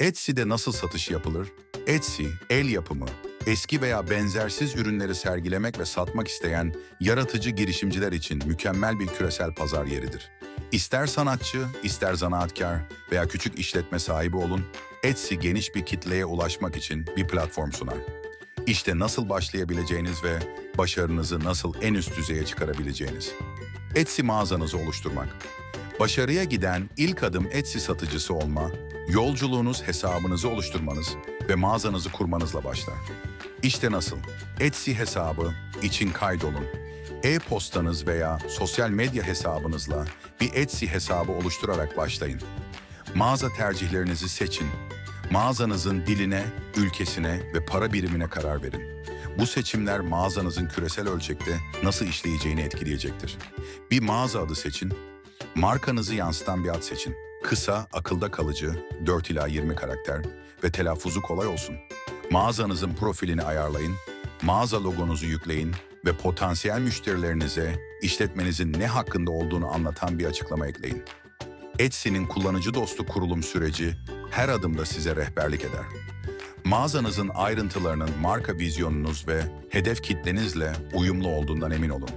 Etsy'de nasıl satış yapılır? Etsy, el yapımı, eski veya benzersiz ürünleri sergilemek ve satmak isteyen yaratıcı girişimciler için mükemmel bir küresel pazar yeridir. İster sanatçı, ister zanaatkar veya küçük işletme sahibi olun, Etsy geniş bir kitleye ulaşmak için bir platform sunar. İşte nasıl başlayabileceğiniz ve başarınızı nasıl en üst düzeye çıkarabileceğiniz. Etsy mağazanızı oluşturmak. Başarıya giden ilk adım Etsy satıcısı olma, yolculuğunuz hesabınızı oluşturmanız ve mağazanızı kurmanızla başlar. İşte nasıl? Etsy hesabı için kaydolun. E-postanız veya sosyal medya hesabınızla bir Etsy hesabı oluşturarak başlayın. Mağaza tercihlerinizi seçin. Mağazanızın diline, ülkesine ve para birimine karar verin. Bu seçimler mağazanızın küresel ölçekte nasıl işleyeceğini etkileyecektir. Bir mağaza adı seçin, markanızı yansıtan bir ad seçin. Kısa, akılda kalıcı, 4 ila 20 karakter ve telaffuzu kolay olsun. Mağazanızın profilini ayarlayın, mağaza logonuzu yükleyin ve potansiyel müşterilerinize işletmenizin ne hakkında olduğunu anlatan bir açıklama ekleyin. Etsy'nin kullanıcı dostu kurulum süreci her adımda size rehberlik eder. Mağazanızın ayrıntılarının marka vizyonunuz ve hedef kitlenizle uyumlu olduğundan emin olun.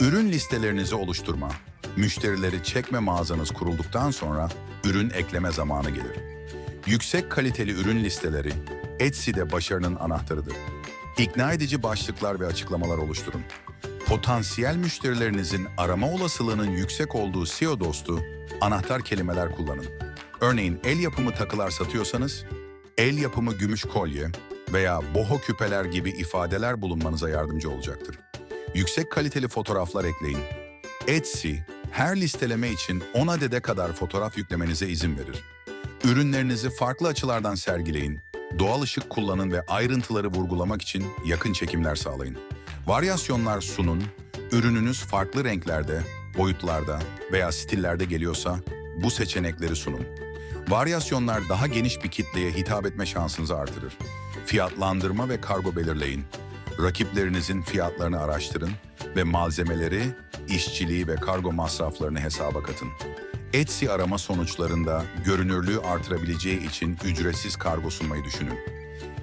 Ürün listelerinizi oluşturma, müşterileri çekme mağazanız kurulduktan sonra ürün ekleme zamanı gelir. Yüksek kaliteli ürün listeleri Etsy'de başarının anahtarıdır. İkna edici başlıklar ve açıklamalar oluşturun. Potansiyel müşterilerinizin arama olasılığının yüksek olduğu SEO dostu anahtar kelimeler kullanın. Örneğin el yapımı takılar satıyorsanız, el yapımı gümüş kolye veya boho küpeler gibi ifadeler bulunmanıza yardımcı olacaktır. Yüksek kaliteli fotoğraflar ekleyin. Etsy, her listeleme için 10 adede kadar fotoğraf yüklemenize izin verir. Ürünlerinizi farklı açılardan sergileyin, doğal ışık kullanın ve ayrıntıları vurgulamak için yakın çekimler sağlayın. Varyasyonlar sunun, ürününüz farklı renklerde, boyutlarda veya stillerde geliyorsa bu seçenekleri sunun. Varyasyonlar daha geniş bir kitleye hitap etme şansınızı artırır. Fiyatlandırma ve kargo belirleyin. Rakiplerinizin fiyatlarını araştırın ve malzemeleri, işçiliği ve kargo masraflarını hesaba katın. Etsy arama sonuçlarında görünürlüğü artırabileceği için ücretsiz kargo sunmayı düşünün.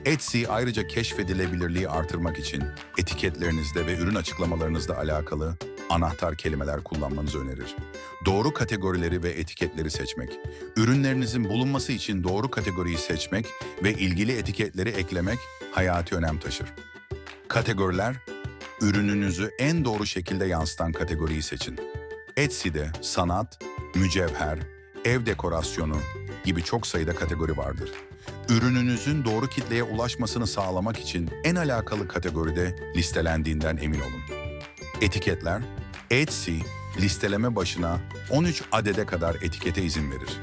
Etsy ayrıca keşfedilebilirliği artırmak için etiketlerinizde ve ürün açıklamalarınızda alakalı anahtar kelimeler kullanmanızı önerir. Doğru kategorileri ve etiketleri seçmek, ürünlerinizin bulunması için doğru kategoriyi seçmek ve ilgili etiketleri eklemek hayati önem taşır. Kategoriler, ürününüzü en doğru şekilde yansıtan kategoriyi seçin. Etsy'de sanat, mücevher, ev dekorasyonu gibi çok sayıda kategori vardır. Ürününüzün doğru kitleye ulaşmasını sağlamak için en alakalı kategoride listelendiğinden emin olun. Etiketler, Etsy listeleme başına 13 adede kadar etikete izin verir.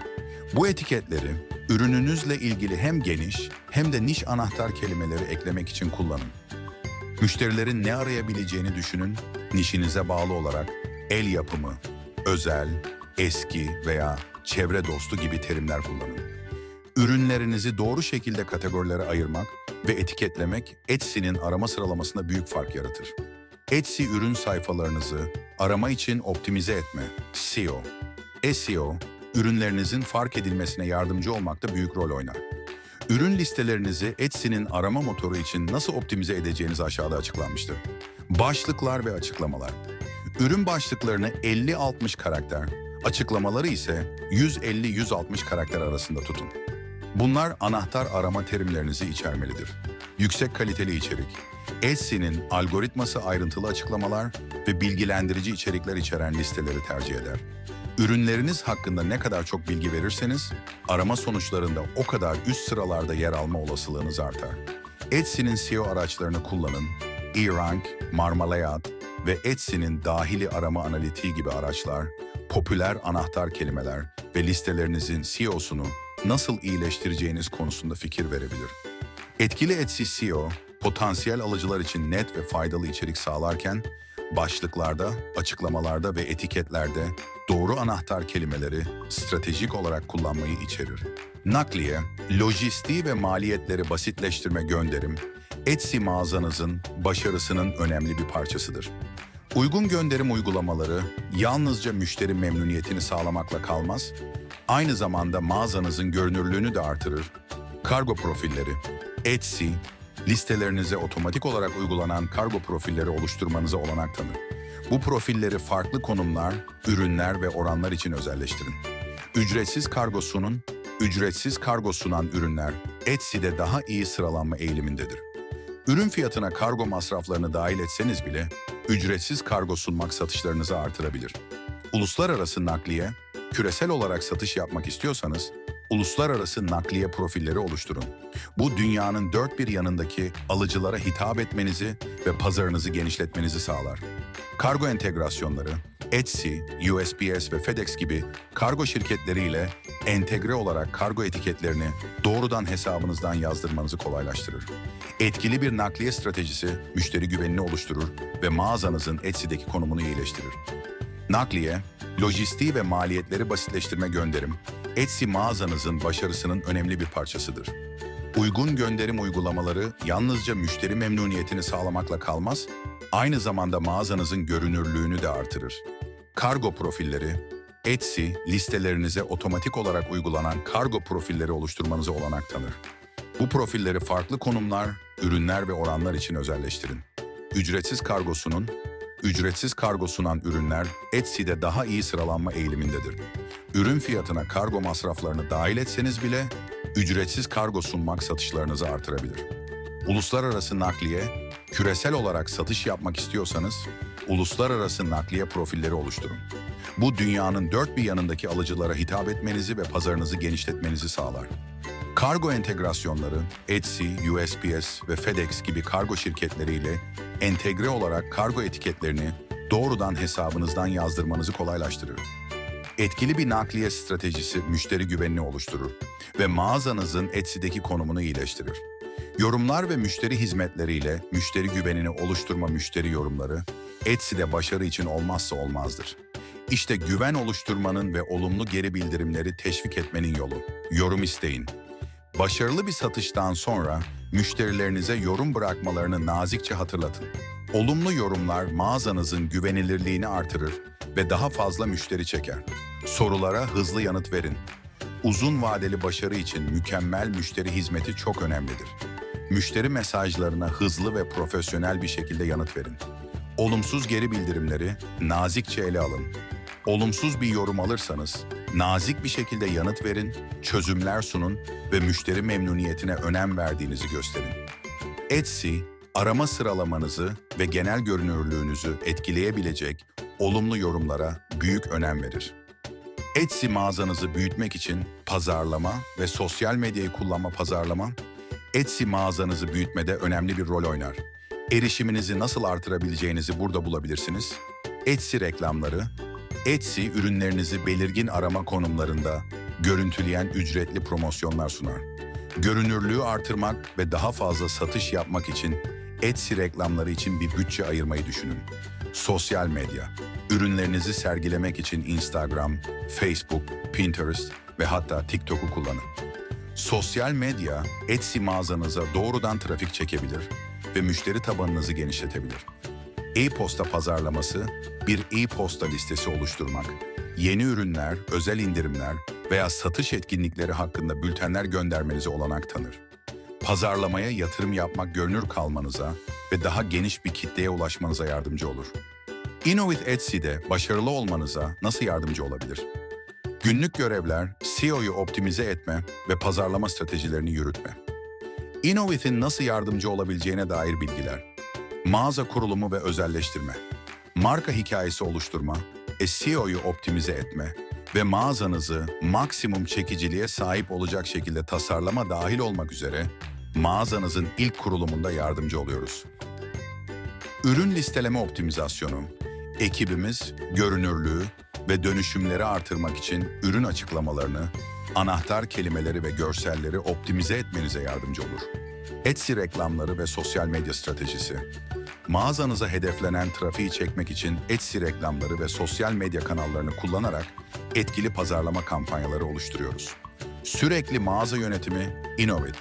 Bu etiketleri ürününüzle ilgili hem geniş hem de niş anahtar kelimeleri eklemek için kullanın. Müşterilerin ne arayabileceğini düşünün, nişinize bağlı olarak el yapımı, özel, eski veya çevre dostu gibi terimler kullanın. Ürünlerinizi doğru şekilde kategorilere ayırmak ve etiketlemek Etsy'nin arama sıralamasında büyük fark yaratır. Etsy ürün sayfalarınızı arama için optimize etme, SEO. SEO, ürünlerinizin fark edilmesine yardımcı olmakta büyük rol oynar. Ürün listelerinizi Etsy'nin arama motoru için nasıl optimize edeceğiniz aşağıda açıklanmıştır. Başlıklar ve açıklamalar. Ürün başlıklarını 50-60 karakter, açıklamaları ise 150-160 karakter arasında tutun. Bunlar anahtar arama terimlerinizi içermelidir. Yüksek kaliteli içerik. Etsy'nin algoritması ayrıntılı açıklamalar ve bilgilendirici içerikler içeren listeleri tercih eder. Ürünleriniz hakkında ne kadar çok bilgi verirseniz, arama sonuçlarında o kadar üst sıralarda yer alma olasılığınız artar. Etsy'nin SEO araçlarını kullanın, eRank, Marmalayat ve Etsy'nin dahili arama analitiği gibi araçlar, popüler anahtar kelimeler ve listelerinizin SEO'sunu nasıl iyileştireceğiniz konusunda fikir verebilir. Etkili Etsy SEO, potansiyel alıcılar için net ve faydalı içerik sağlarken, başlıklarda, açıklamalarda ve etiketlerde doğru anahtar kelimeleri stratejik olarak kullanmayı içerir. Nakliye, lojistiği ve maliyetleri basitleştirme gönderim, Etsy mağazanızın başarısının önemli bir parçasıdır. Uygun gönderim uygulamaları yalnızca müşteri memnuniyetini sağlamakla kalmaz, Aynı zamanda mağazanızın görünürlüğünü de artırır. Kargo profilleri, Etsy, listelerinize otomatik olarak uygulanan kargo profilleri oluşturmanıza olanak tanır. Bu profilleri farklı konumlar, ürünler ve oranlar için özelleştirin. Ücretsiz kargo sunun, ücretsiz kargo sunan ürünler Etsy'de daha iyi sıralanma eğilimindedir. Ürün fiyatına kargo masraflarını dahil etseniz bile ücretsiz kargo sunmak satışlarınızı artırabilir. Uluslararası nakliye, küresel olarak satış yapmak istiyorsanız uluslararası nakliye profilleri oluşturun. Bu dünyanın dört bir yanındaki alıcılara hitap etmenizi ve pazarınızı genişletmenizi sağlar. Kargo entegrasyonları, Etsy, USPS ve FedEx gibi kargo şirketleriyle entegre olarak kargo etiketlerini doğrudan hesabınızdan yazdırmanızı kolaylaştırır. Etkili bir nakliye stratejisi müşteri güvenini oluşturur ve mağazanızın Etsy'deki konumunu iyileştirir. Nakliye, lojistiği ve maliyetleri basitleştirme gönderim, Etsy mağazanızın başarısının önemli bir parçasıdır. Uygun gönderim uygulamaları yalnızca müşteri memnuniyetini sağlamakla kalmaz, aynı zamanda mağazanızın görünürlüğünü de artırır. Kargo profilleri, Etsy listelerinize otomatik olarak uygulanan kargo profilleri oluşturmanıza olanak tanır. Bu profilleri farklı konumlar, ürünler ve oranlar için özelleştirin. Ücretsiz kargo sunun, ücretsiz kargo sunan ürünler Etsy'de daha iyi sıralanma eğilimindedir. Ürün fiyatına kargo masraflarını dahil etseniz bile ücretsiz kargo sunmak satışlarınızı artırabilir. Uluslararası nakliye, küresel olarak satış yapmak istiyorsanız uluslararası nakliye profilleri oluşturun. Bu dünyanın dört bir yanındaki alıcılara hitap etmenizi ve pazarınızı genişletmenizi sağlar. Kargo entegrasyonları, Etsy, USPS ve FedEx gibi kargo şirketleriyle entegre olarak kargo etiketlerini doğrudan hesabınızdan yazdırmanızı kolaylaştırır. Etkili bir nakliye stratejisi müşteri güvenini oluşturur ve mağazanızın Etsy'deki konumunu iyileştirir. Yorumlar ve müşteri hizmetleriyle müşteri güvenini oluşturma müşteri yorumları Etsy'de başarı için olmazsa olmazdır. İşte güven oluşturmanın ve olumlu geri bildirimleri teşvik etmenin yolu. Yorum isteyin. Başarılı bir satıştan sonra müşterilerinize yorum bırakmalarını nazikçe hatırlatın. Olumlu yorumlar mağazanızın güvenilirliğini artırır ve daha fazla müşteri çeker. Sorulara hızlı yanıt verin. Uzun vadeli başarı için mükemmel müşteri hizmeti çok önemlidir. Müşteri mesajlarına hızlı ve profesyonel bir şekilde yanıt verin. Olumsuz geri bildirimleri nazikçe ele alın. Olumsuz bir yorum alırsanız nazik bir şekilde yanıt verin, çözümler sunun ve müşteri memnuniyetine önem verdiğinizi gösterin. Etsy, arama sıralamanızı ve genel görünürlüğünüzü etkileyebilecek olumlu yorumlara büyük önem verir. Etsy mağazanızı büyütmek için pazarlama ve sosyal medyayı kullanma pazarlama, Etsy mağazanızı büyütmede önemli bir rol oynar. Erişiminizi nasıl artırabileceğinizi burada bulabilirsiniz. Etsy reklamları, Etsy ürünlerinizi belirgin arama konumlarında görüntüleyen ücretli promosyonlar sunar. Görünürlüğü artırmak ve daha fazla satış yapmak için Etsy reklamları için bir bütçe ayırmayı düşünün. Sosyal medya, ürünlerinizi sergilemek için Instagram, Facebook, Pinterest ve hatta TikTok'u kullanın. Sosyal medya Etsy mağazanıza doğrudan trafik çekebilir ve müşteri tabanınızı genişletebilir. E-posta pazarlaması, bir e-posta listesi oluşturmak, yeni ürünler, özel indirimler veya satış etkinlikleri hakkında bültenler göndermenize olanak tanır. Pazarlamaya yatırım yapmak görünür kalmanıza ve daha geniş bir kitleye ulaşmanıza yardımcı olur. Innovate Etsy'de başarılı olmanıza nasıl yardımcı olabilir? Günlük görevler, SEO'yu optimize etme ve pazarlama stratejilerini yürütme. Innovate'in nasıl yardımcı olabileceğine dair bilgiler. Mağaza kurulumu ve özelleştirme. Marka hikayesi oluşturma, SEO'yu optimize etme ve mağazanızı maksimum çekiciliğe sahip olacak şekilde tasarlama dahil olmak üzere mağazanızın ilk kurulumunda yardımcı oluyoruz. Ürün listeleme optimizasyonu. Ekibimiz görünürlüğü ve dönüşümleri artırmak için ürün açıklamalarını, anahtar kelimeleri ve görselleri optimize etmenize yardımcı olur. Etsy reklamları ve sosyal medya stratejisi. Mağazanıza hedeflenen trafiği çekmek için Etsy reklamları ve sosyal medya kanallarını kullanarak etkili pazarlama kampanyaları oluşturuyoruz. Sürekli mağaza yönetimi Innovate.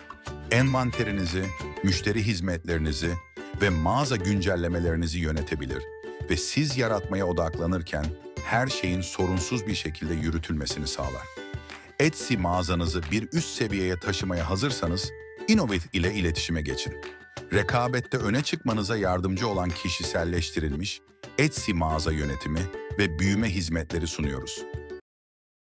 Envanterinizi, müşteri hizmetlerinizi ve mağaza güncellemelerinizi yönetebilir ve siz yaratmaya odaklanırken her şeyin sorunsuz bir şekilde yürütülmesini sağlar. Etsy mağazanızı bir üst seviyeye taşımaya hazırsanız Innovate ile iletişime geçin. Rekabette öne çıkmanıza yardımcı olan kişiselleştirilmiş Etsy mağaza yönetimi ve büyüme hizmetleri sunuyoruz.